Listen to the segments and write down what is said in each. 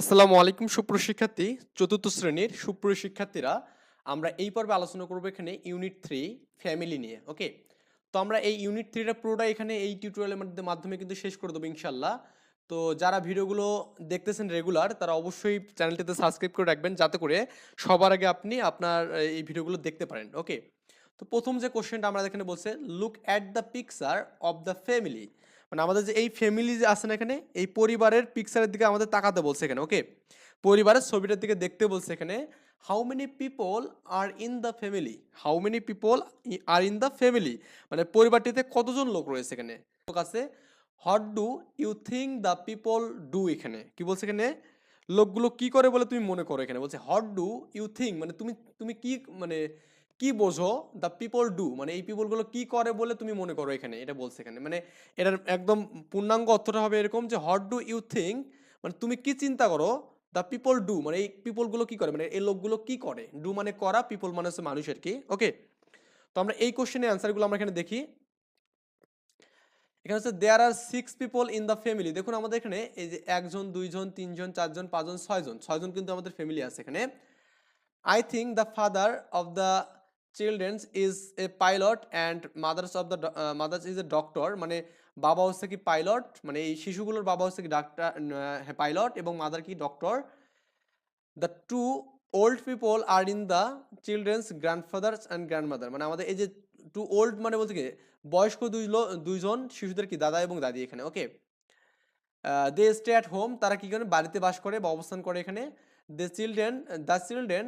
আসসালামু আলাইকুম, সুপ্রিয় শিক্ষার্থী। চতুর্থ শ্রেণির সুপ্রিয় শিক্ষার্থীরা, আমরা এই পর্বে আলোচনা করব এখানে ইউনিট থ্রি ফ্যামিলি নিয়ে ওকে তো আমরা এই ইউনিট থ্রিটা পুরোটা এখানে এই টিউটোরিয়ালের মধ্যে মাধ্যমে কিন্তু শেষ করে দেবো ইনশাল্লাহ তো যারা ভিডিওগুলো দেখতেছেন রেগুলার তারা অবশ্যই চ্যানেলটিতে সাবস্ক্রাইব করে রাখবেন যাতে করে সবার আগে আপনি আপনার এই ভিডিওগুলো দেখতে পারেন ওকে তো প্রথম যে কোশ্চেনটা আমরা এখানে বলছে look at the picture of the family মানে আমাদের যে এই ফ্যামিলি যে আছে না এখানে, এই পরিবারের পিকচারের দিকে আমাদের তাকাতে বলছে এখানে ওকে পরিবারের ছবিটার দিকে দেখতে বলছে এখানে how many people are in the family how many people are in the family মানে পরিবারটিতে কতজন লোক রয়েছে এখানে? লোক আছে what do you think the people do এখানে? কি বলছে এখানে? লোকগুলো কি করে বলে তুমি মনে করো এখানে? বলছে হোয়াট ডু ইউ থিঙ্ক মানে তুমি তুমি কি মানে কি বোঝো দ্য পিপল ডু মানে এই পিপলগুলো কি করে বলে তুমি মনে করো এখানে, এটা বলছে এখানে। মানে এটার একদম পূর্ণাঙ্গ অর্থটা হবে এরকম যে হট ডু ইউ থিঙ্ক মানে তুমি কি চিন্তা করো দ্য পিপল ডু মানে এই পিপলগুলো কি করে মানে এই লোকগুলো কি করে? ডু মানে করা পিপল মানে হচ্ছে মানুষের কি। ওকে তো আমরা এই কোশ্চেনের অ্যান্সারগুলো আমরা এখানে দেখি। এখানে হচ্ছে there are six people in the family দেখুন আমাদের এখানে এই যে একজন, দুইজন, তিনজন, চারজন, পাঁচজন, ছয়জন ছয়জন কিন্তু আমাদের ফ্যামিলি আছে এখানে। I think the father of the children is a pilot and mothers of the uh, mothers is a মানে বাবা হচ্ছে কি পাইলট মানে এই শিশুগুলোর বাবা হচ্ছে কি ডাক্তার পাইলট এবং মাদার কি doctor the two old people are in the children's grandfathers and grandmother মানে আমাদের এই যে টু ওল্ড মানে বলতে কি বয়স্ক দুই দুইজন শিশুদের কি দাদা এবং দাদি এখানে okay they stay at home তারা কী করে? বাড়িতে বাস করে বা অবস্থান করে এখানে। The children the children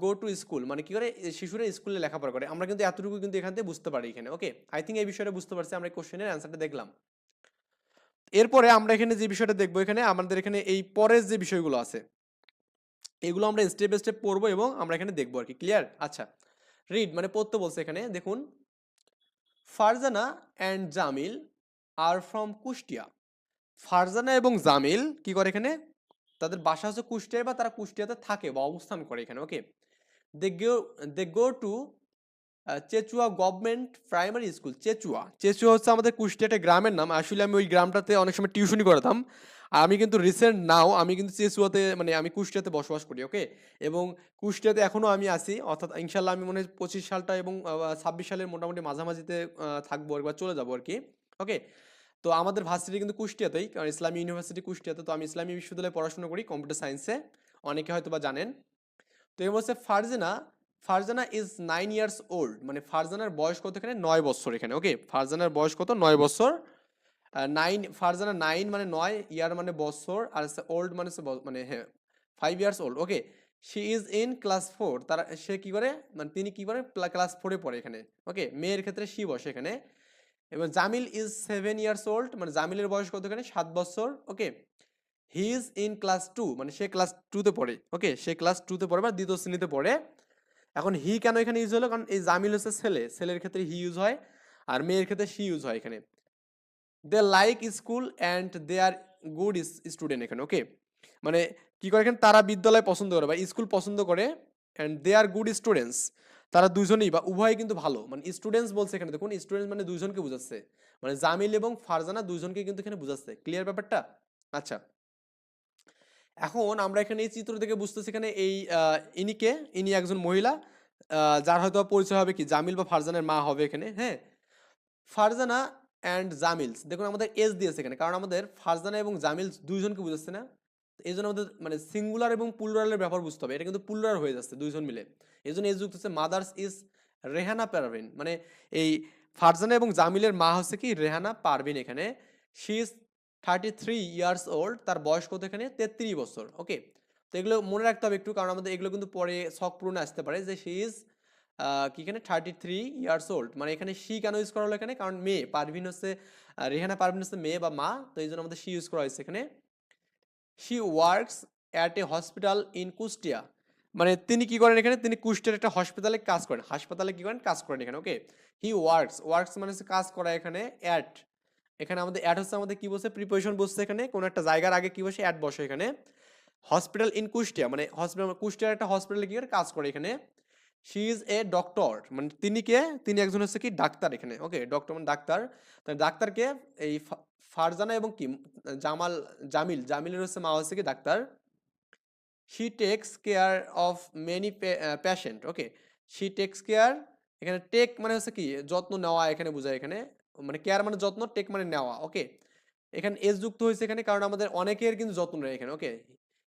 go to school মানে কি করে? শিশুরা স্কুলে লেখাপড়া করে। আমরা কিন্তু এতটুকু কিন্তু এখান থেকে বুঝতে পারি এখানে ওকে আই থিঙ্ক এই বিষয়টা বুঝতে পারছি, আমরা কোশ্চেনের অ্যান্সারটা দেখলাম। এরপরে আমরা এখানে যে বিষয়টা দেখব, এখানে আমাদের এখানে এই পরের যে বিষয়গুলো আছে, এগুলো আমরা স্টেপ স্টেপ পড়ব এবং আমরা এখানে দেখব আর কি ক্লিয়ার আচ্ছা রিড মানে পড়তে বলছে এখানে, দেখুন, Farzana and Jamil are from Kushtia. Farzana এবং জামিল কি করে এখানে? তাদের বাসা হচ্ছে কুষ্টিয়ায় বা তারা কুষ্টিয়াতে থাকে বা অবস্থান করে এখানে okay they go they go to Chechua government primary school Chechua Chechua হচ্ছে আমাদের কুষ্টিয়া একটা গ্রামের নাম। আসলে আমি ওই গ্রামটাতে অনেক সময় টিউশনই করতাম। আর আমি কিন্তু রিসেন্ট নাও আমি কিন্তু চেচুয়াতে মানে আমি কুষ্টিয়াতে বসবাস করি ওকে এবং কুষ্টিয়াতে এখনও আমি আসি অর্থাৎ ইনশাল্লাহ আমি মনে হয় পঁচিশ সালটা এবং ছাব্বিশ সালের মোটামুটি মাঝামাঝিতে থাকব বা চলে যাব আর কি ওকে তো আমাদের ভার্সিটি কিন্তু কুষ্টিয়াতেই, কারণ ইসলামী ইউনিভার্সিটি কুষ্টিয়াতে, তো আমি ইসলামী বিশ্ববিদ্যালয়ে পড়াশোনা করি, কম্পিউটার সায়েন্সে। অনেকে হয়তো বা জানেন। তো এবার হচ্ছে Farzana Farzana is nine years old মানে ফারজানার বয়স কত এখানে? নয় বছর এখানে, ওকে? ফারজানার বয়স কত? নয় বছর। নাইন, ফারজানা নাইন মানে নয়, ইয়ার মানে বছর, আর ওল্ড মানে মানে হ্যাঁ five years old, okay? She is in class four, তারা, সে কি করে? মানে তিনি কি করে? ক্লাস ফোরে পড়ে এখানে, ওকে? মেয়ের ক্ষেত্রে সি বসে এখানে। এবং Jamil is seven years old মানে জামিলের বয়স কত এখানে সাত বছর okay he is in class two মানে সে ক্লাস টুতে পড়ে ওকে সে ক্লাস টুতে পড়ে বা দ্বিতীয় শ্রেণীতে পড়ে। এখন হি কেন এখানে ইউজ হলো? কারণ এই জামিল হচ্ছে ছেলে, ছেলের ক্ষেত্রে হি ইউজ হয়, আর মেয়ের ক্ষেত্রে সি ইউজ হয় এখানে। They like school and they are good student এখানে ওকে মানে কি করে এখানে? তারা বিদ্যালয় পছন্দ করে বা স্কুল পছন্দ করে and they are good students তারা দুজনেই বা উভয়ই কিন্তু ভালো। মানে স্টুডেন্টস বলছে এখানে, দেখুন স্টুডেন্টস মানে দুজনকে বুঝাচ্ছে। মানে জামিল এবং ফারজানা দুজনকে কিন্তু এখানে বুঝাচ্ছে। ক্লিয়ার ব্যাপারটা? আচ্ছা। এখন আমরা এখানে এই চিত্র থেকে বুঝতেছি এখানে এই ইনিকে, ইনি একজন মহিলা যার হয়তো পরিচয় হবে কি, জামিল বা ফারজানের মা হবে এখানে হ্যাঁ? ফারজানা অ্যান্ড জামিলস দেখুন, আমাদের এজ দিয়েছে এখানে, কারণ আমাদের ফারজানা এবং জামিলস দুইজনকে বুঝাচ্ছে না। এই জন্য আমাদের মানে সিঙ্গুলার এবং পুলুরালের ব্যাপার বুঝতে হবে। এটা কিন্তু পুলুরার হয়ে যাচ্ছে দুইজন মিলে। এই জন্য এজ যুক্ত হচ্ছে মাদার্স ইজ রেহানা পারভিন মানে এই ফারজানা এবং জামিলের মা হচ্ছে কি রেহানা পারভিন এখানে। She is thirty three years old তার বয়স কত এখানে? তেত্রিশ বছর। ওকে তো এগুলো মনে রাখতে হবে একটু, কারণ আমাদের এগুলো কিন্তু পরে শখ পূরণে আসতে পারে যে শি ইজ কি এখানে? থার্টি থ্রি ইয়ার্স ওল্ড মানে এখানে শি কেন ইউজ করা হলো এখানে? কারণ মেয়ে। পারভিন হচ্ছে রেহানা পারভিন হচ্ছে মেয়ে বা মা। তো এই জন্য আমাদের শি ইউজ করা হয়েছে এখানে। She works at a hospital in Kushtia মানে তিনি কি করেন এখানে? তিনি কুষ্টিয়ার একটা হসপিটালে কাজ করেন। হাসপাতালে কি করেন? কাজ করেন এখানে ওকে হি ওয়ার্কস ওয়ার্কস মানে হচ্ছে কাজ করা এখানে অ্যাট এখানে আমাদের অ্যাড হচ্ছে আমাদের কি বসে প্রিপারেশন বসছে এখানে। কোনো একটা জায়গার আগে কি বসে? অ্যাড বসে এখানে। হসপিটাল ইন কুষ্টিয়া মানে হসপিটাল কুষ্টিয়ার একটা হসপিটালে কি করে? কাজ করে এখানে। শি ইজ এ ডক্টর মানে তিনি কে? তিনি একজন হচ্ছে কি? ডাক্তার এখানে ওকে ডক্টর মানে ডাক্তার। তার ডাক্তারকে এই ফারজানা এবং কি, জামাল, জামিল, জামিলের হচ্ছে মা হচ্ছে কি doctor? She takes care of many patient okay she takes care এখানে টেক মানে হচ্ছে কি, যত্ন নেওয়া এখানে বোঝায় এখানে মানে কেয়ার মানে যত্ন টেক মানে নেওয়া ওকে এখানে এস যুক্ত হয়েছে এখানে কারণ আমাদের অনেকের কিন্তু যত্ন নেয় এখানে okay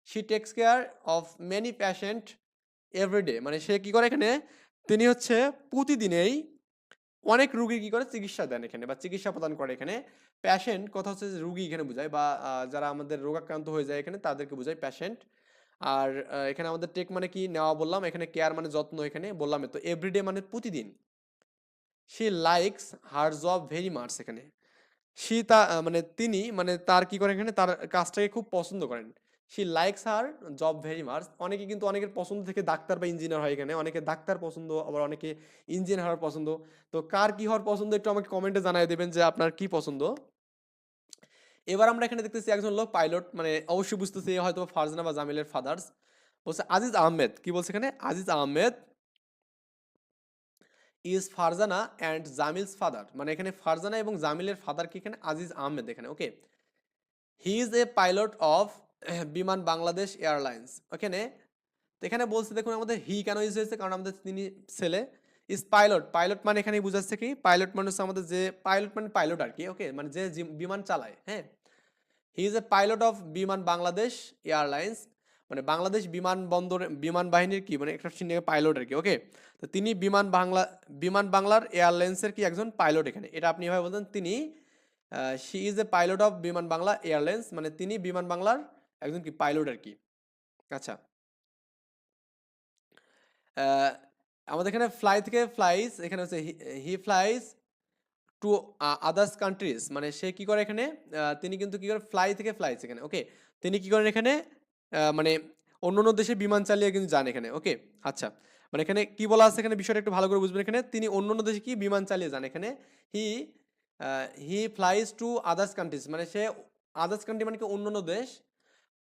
she takes care of many patient everyday মানে সে কি করে এখানে? তিনি হচ্ছে প্রতিদিনেই অনেক রুগী কি করে? চিকিৎসা দেন এখানে বা চিকিৎসা প্রদান করে এখানে। প্যাশেন্ট কথা হচ্ছে যে রুগী এখানে বোঝায় বা যারা আমাদের রোগাক্রান্ত হয়ে যায় এখানে তাদেরকে বোঝায় প্যাশেন্ট আর এখানে আমাদের টেক মানে কি নেওয়া বললাম, এখানে কেয়ার মানে যত্ন এখানে বললাম তো এভরিডে মানে প্রতিদিন। She likes her job very much এখানে। সি তা মানে তিনি মানে তার কি করে এখানে? তার কাজটাকে খুব পছন্দ করেন। She likes her job very much অনেকে কিন্তু অনেকের পছন্দ থেকে ডাক্তার বা ইঞ্জিনিয়ার হয় এখানে। অনেকে ডাক্তার পছন্দ, আবার অনেকে ইঞ্জিনিয়ার হওয়ার পছন্দ। তো কার কি হওয়ার পছন্দ একটু আমাকে কমেন্টে জানাই দেবেন যে আপনার কি পছন্দ। এবার আমরা এখানে দেখতেছি একজন লোক পাইলট মানে অবশ্যই বুঝতেছি হয়তো ফারজানা বা জামিলের ফাদার্স বলছে, আজিজ আহমেদ। কি বলছে এখানে? Aziz Ahmed is Farzana and Jamil's father মানে এখানে ফারজানা এবং জামিলের ফাদার কি এখানে? আজিজ আহমেদ এখানে। Okay he is a pilot of Biman Bangladesh airlines ওখানে এখানে বলছে, দেখুন, আমাদের হি কেন ইউজ হয়েছে? কারণ আমাদের তিনি ছেলে। ইজ পাইলট পাইলট মানে এখানে বুঝাচ্ছে কি? পাইলট মানে হচ্ছে আমাদের যে পাইলট মানে পাইলট আর কি ওকে মানে যে বিমান চালায় হ্যাঁ? He is a pilot of Biman Bangladesh airlines মানে বাংলাদেশ বিমান বন্দর, বিমান বাহিনীর কি? মানে একটা পাইলট আর কি ওকে তো তিনি বিমান বাংলা, বিমান বাংলার এয়ারলাইন্সের কি একজন পাইলট এখানে? এটা আপনি এভাবে বলতেন, তিনি she is a pilot of Biman Bangla airlines মানে তিনি বিমান বাংলার একজন কি পাইলট আর কি? আচ্ছা। আমাদের এখানে ফ্লাই থেকে ফ্লাইস এখানে হচ্ছে he flies to others countries মানে সে কি করে এখানে? তিনি কিন্তু কি করে? ফ্লাই থেকে ফ্লাইস এখানে ওকে তিনি কি করেন এখানে? মানে অন্য অন্য দেশে বিমান চালিয়ে কিন্তু যান এখানে ওকে আচ্ছা মানে এখানে কি বলা আছে? এখানে বিষয়টা একটু ভালো করে বুঝবেন এখানে। তিনি অন্য অন্য দেশে কি বিমান চালিয়ে যান এখানে? He he flies to others countries মানে সে আদার্স কান্ট্রি মানে কি অন্য অন্য দেশ?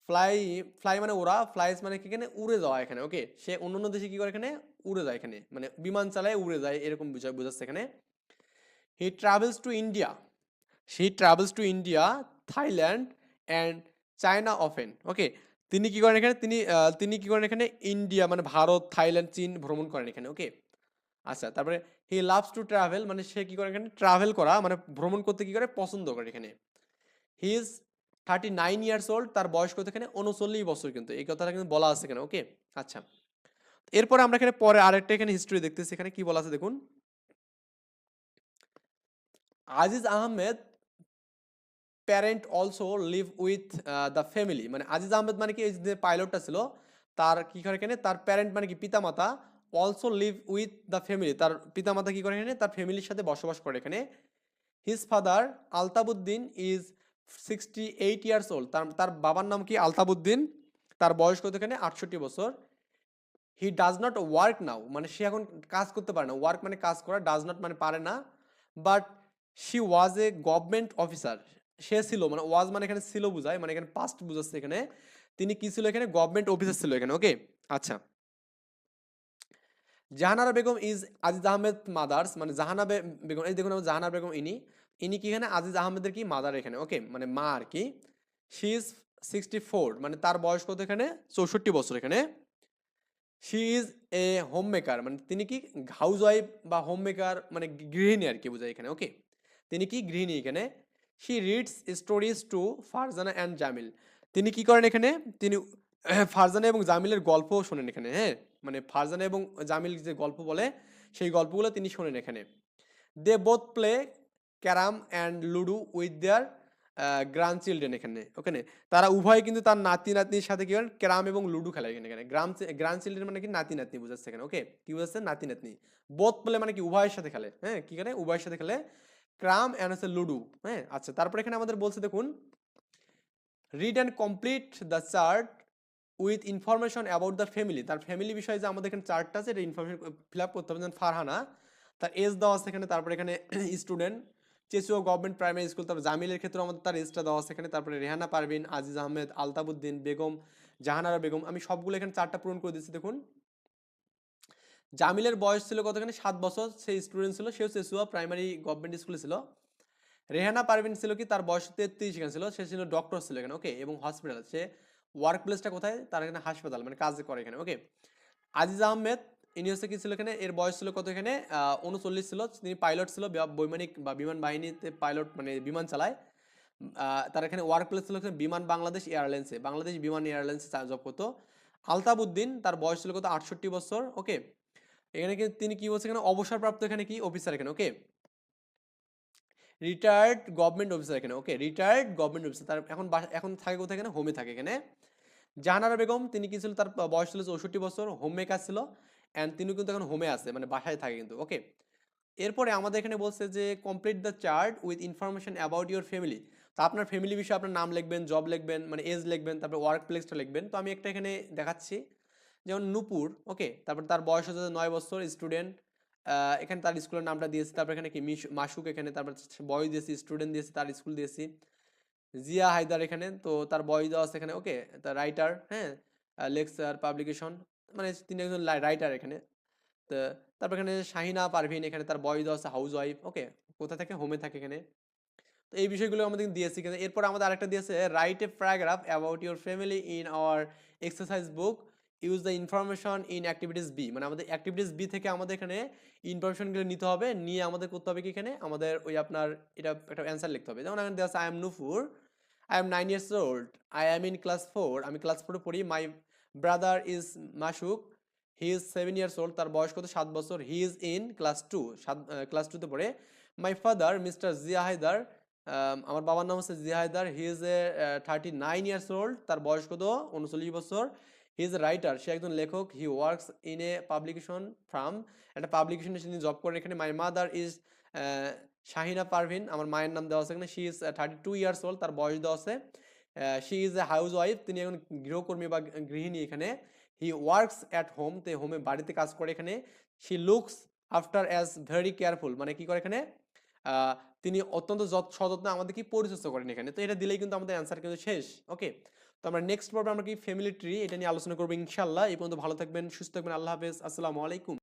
ফ্লাই ফ্লাই মানে ওরা ফ্লাইস মানে কি এখানে? উড়ে যাওয়া এখানে ওকে সে অন্য অন্য দেশে কি করে এখানে? উড়ে যায় এখানে মানে বিমান চালায় উড়ে যায়, এরকম বিষয় বোঝাচ্ছে এখানে। He travels to India he travels to India Thailand and China often okay তিনি কি করেন এখানে? তিনি তিনি কি করেন এখানে? ইন্ডিয়া মানে ভারত থাইল্যান্ড চীন ভ্রমণ করেন এখানে ওকে আচ্ছা তারপরে হি লাভস টু ট্রাভেল মানে সে কি করে এখানে? ট্রাভেল করা মানে ভ্রমণ করতে কি করে? পছন্দ করে এখানে। He is thirty nine years old তার বয়স কত এখানে? উনচল্লিশ বছর কিন্তু। এই কথাটা কিন্তু বলা আছে এখানে ওকে আচ্ছা। এরপরে আমরা এখানে পরে আরেকটা এখানে হিস্ট্রি দেখতেছি, এখানে কি বলা আছে দেখুন? Aziz Ahmed parent also live with the family মানে আজিজ আহমেদ মানে কি? এই যে পাইলটটা ছিল, তার কি করে এখানে? তার প্যারেন্ট মানে কি? পিতামাতা also live with the family তার পিতামাতা কি করে এখানে? তার ফ্যামিলির সাথে বসবাস করে এখানে। His father Altabuddin is sixty eight years old তার তার বাবার নাম কি আলতাবুদ্দিন তার বয়স কত এখানে? আটষট্টি বছর। He does not work now মানে সে এখন কাজ করতে পারে না। ওয়ার্ক মানে কাজ করা ডাজ নট মানে পারে না। But she was a government officer সে ছিল মানে ওয়াজ মানে এখানে ছিল বুঝায় মানে এখানে পাস্ট বুঝাচ্ছে এখানে। তিনি কি ছিল এখানে? গভর্নমেন্ট অফিসার ছিল এখানে ওকে আচ্ছা। জাহানারা বেগম ইজ আজিজ আহমেদ মাদার্স মানে জাহানা বেগম, এই দেখুন জাহানা বেগম ইনি। ইনি কি এখানে? আজিজ আহমেদের কি? মাদার এখানে। ওকে মানে মা আর কি। শি ইজ সিক্সটি ফোর মানে তার বয়স কত এখানে? চৌষট্টি বছর এখানে। She is a home maker মানে তিনি কি হাউস ওয়াইফ বা হোম মেকার মানে গৃহিণী আর কি বোঝায় এখানে। ওকে, তিনি কি গৃহিণী এখানে? She reads stories to Farzana and Jamil তিনি কি করেন এখানে? তিনি ফারজানা এবং জামিলের গল্প শোনেন এখানে হ্যাঁ? মানে ফারজানা এবং জামিল যে গল্প বলে, সেই গল্পগুলো তিনি শোনেন এখানে। They both play carrom and ludo with their grandchildren এখানে, ওখানে। তারা উভয় কিন্তু তার নাতি নাতনির সাথে কি ক্যারাম এবং লুডু খেলে এখানে এখানে। গ্রাম গ্রান্ড চিলড্রেন মানে কি? নাতি নাতনি বোঝাচ্ছে এখানে, ওকে? কি বোঝাচ্ছে? নাতি নাতনি বোধ প্লে মানে কি? উভয়ের সাথে খেলে হ্যাঁ? কি করে উভয়ের সাথে খেলে ক্রাম অ্যান্ড হচ্ছে লুডু হ্যাঁ? আচ্ছা তারপরে এখানে আমাদের বলছে দেখুন read and complete the chart with information about the family তার ফ্যামিলি বিষয়ে যে আমাদের এখানে চার্টটা আছে, এটা ইনফরমেশন ফিল আপ করতে হবে যেমন ফারহানা। তার এজ দেওয়া আছে এখানে, তারপরে এখানে student Chechua government primary school তারপর জামিলের ক্ষেত্রে আমাদের তার এজটা দেওয়া আছে এখানে তারপরে রেহানা পারভিন, আজিজ আহমেদ আলতাবুদ্দিন বেগম, জাহানারা বেগম, আমি সবগুলো এখানে চারটা পূরণ করে দিচ্ছি দেখুন। জামিলের বয়স ছিল কতখানি? সাত বছর। সেই স্টুডেন্ট ছিল, সেও চেচুয়া প্রাইমারি গভর্নমেন্ট স্কুলে ছিল। রেহানা পারভিন ছিল কি? তার বয়স তেত্রিশ এখানে ছিল। সে ছিল ডক্টর ছিল এখানে ওকে এবং হসপিটাল সে ওয়ার্ক প্লেসটা কোথায়? তার এখানে হাসপাতাল মানে কাজ করে এখানে ওকে আজিজ আহমেদ ইনি হচ্ছে কি ছিল এখানে? এর বয়স ছিল কত এখানে? উনচল্লিশ ছিল। তিনি পাইলট ছিল বৈমানিক বা বিমান বাহিনীতে পাইলট মানে বিমান চালায়। তার এখানে ওয়ার্ক প্লেস ছিল বিমান বাংলাদেশ এয়ারলাইন্সে বাংলাদেশ বিমান এয়ারলাইন্সে জব করতো। আলতাবুদ্দিন, তার বয়স ছিল কত? আটষট্টি বছর ওকে এখানে তিনি কি বলছে এখানে? অবসরপ্রাপ্ত এখানে কি অফিসার এখানে ওকে রিটায়ার্ড গভর্নমেন্ট অফিসার এখানে ওকে রিটায়ার্ড গভর্নমেন্ট অফিসার তার এখন এখন থাকে কোথায় এখানে? হোমে থাকে এখানে। জাহানারা বেগম, তিনি কি ছিল? তার বয়স ছিল চৌষট্টি বছর হোম মেকার ছিল। অ্যান্ড তিনি কিন্তু এখন হোমে আছে মানে বাসায় থাকে কিন্তু ওকে এরপরে আমাদের এখানে বলছে যে complete the chart with information about your family তো আপনার ফ্যামিলি বিষয়ে আপনার নাম লিখবেন জব লিখবেন মানে এজ লিখবেন, তারপর ওয়ার্ক প্লেসটা লিখবেন। তো আমি একটা এখানে দেখাচ্ছি, যেমন নূপুর ওকে তারপর তার বয়স হচ্ছে নয় বছর স্টুডেন্ট এখানে তার স্কুলের নামটা দিয়েছি, তারপর এখানে কি মাসুক এখানে, তারপর বয়স দিয়েছি স্টুডেন্ট দিয়েছি, তার স্কুল দিয়েছি। জিয়া হায়দার এখানে, তো তার বয়স দেওয়া আছে এখানে ওকে তার রাইটার হ্যাঁ? লেকচার পাবলিকেশন মানে তিনি একজন রাইটার এখানে। তো তারপর এখানে শাহিনা পারভিন, এখানে তার বয়স দেওয়া আছে হাউস ওয়াইফ ওকে কোথা থেকে? হোমে থাকে এখানে। তো এই বিষয়গুলো আমাদের দিয়েছি কিন্তু এরপর আমাদের আরেকটা দিয়েছে write a paragraph about your family in our exercise book use the information in activities B মানে আমাদের অ্যাক্টিভিটিস বি থেকে আমাদের এখানে ইনফরমেশনগুলো নিতে হবে, নিয়ে আমাদের করতে হবে কি এখানে? আমাদের ওই আপনার এটা একটা অ্যান্সার লিখতে হবে। যেমন এখানে দেওয়া আছে I am Nupur I am nine years old I am in class four আমি ক্লাস ফোরে পড়ি my brother is Masuk he is seven years old তার বয়স কত? সাত বছর। He is in class two সাত ক্লাস টুতে পড়ে। My father mister Zia Haider আমার বাবার নাম হচ্ছে Zia Haider he is a thirty nine years old তার বয়স কত? উনচল্লিশ বছর। হি ইজ এ রাইটার সে একজন লেখক। He works in a publication from একটা পাবলিকেশনে তিনি জব করেন। এখানে my mother is Shahina Parvin আমার মায়ের নাম দেওয়া আছে এখানে। She is thirty two years old তার বয়স দেওয়া আছে। She is a house wife তিনি এখন গৃহকর্মী বা গৃহিণী এখানে। হি ওয়ার্কস অ্যাট হোম তে হোমে বাড়িতে কাজ করে এখানে। She looks after as very careful মানে কি করে এখানে? তিনি অত্যন্ত যত- সযত্নে আমাদের কি পরিচর্যা করেন এখানে। তো এটা দিলেই কিন্তু আমাদের অ্যান্সার কিন্তু শেষ ওকে তো আমরা নেক্সট পর্বে আমরা কি ফ্যামিলি ট্রি এটা নিয়ে আলোচনা করব ইনশাল্লাহ এই পর্যন্ত ভালো থাকবেন, সুস্থ থাকবেন, আল্লাহ হাফেজ, আসসালামু আলাইকুম।